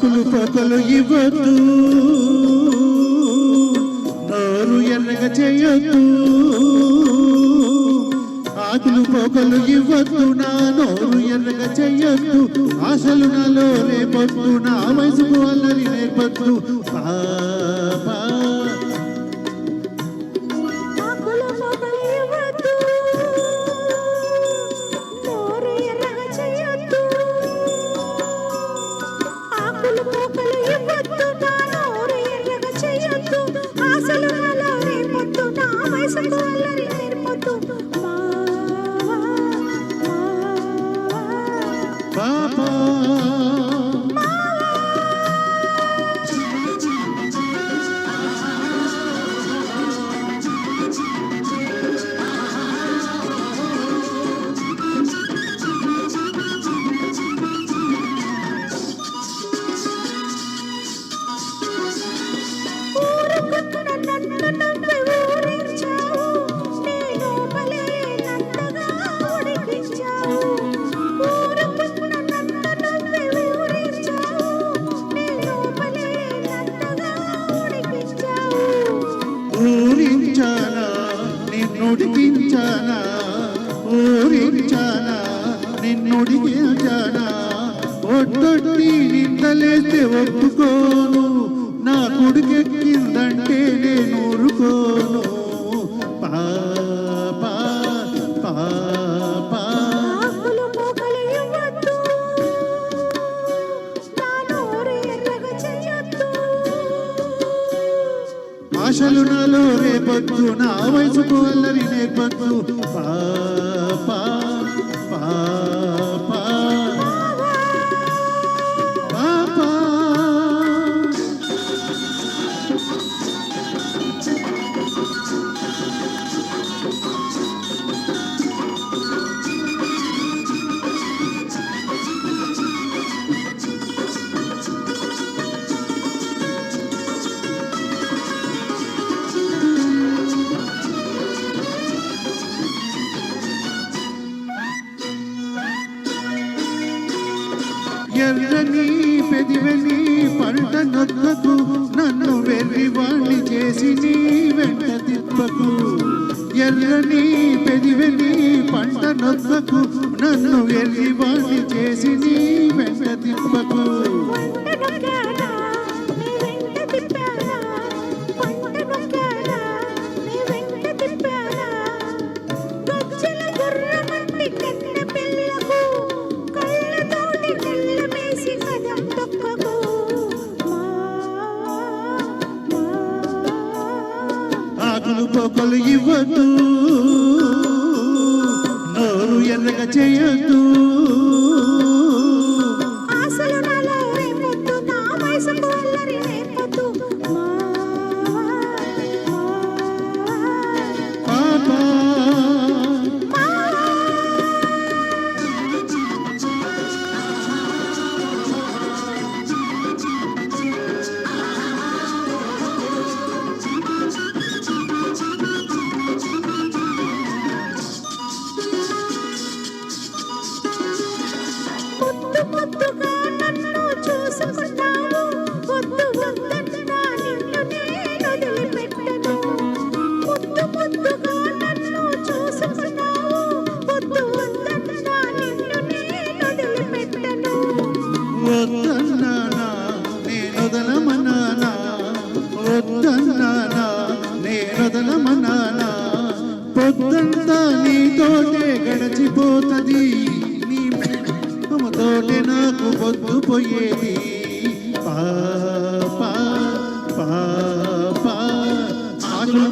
ఆకులు పొకలు ఇవ్వద్దు నోరు ఎర్రగా చేయొద్దు ఆకులు పొగలు ఇవ్వద్దు నా నోరు ఎర్రగా చెయ్యొద్దు ఆశలు నాలో రేపొద్దు నా వయసుకు అల్లరి నేర్పొద్దు పాపా. నిన్నుడికించానా ఊరించానా నిన్నుడికించానా ఒట్టొట్టి నిందలేస్తే ఒప్పుకోను నా కొడుకెక్కిందంటే ఆశలు నాలో రేపచ్చు నా వయసుకు అల్లరి నేర్పచ్చు. పాపా పాపా. ఎర్రని పెదివని పంట నొక్కకు నన్ను వెర్రివాణ్ణి చేసి నీ వెంట తిప్పకు. ఆకులు పొకలు నోరు ఎర్రగా చేయదు వద్దన్నానా నేనొదలమన్నానా పొద్దంతా నీతోటే గడిచిపోతుంది. నీ మమతోటే నాకు పొద్దు పోయేది. పా పా ఆకులు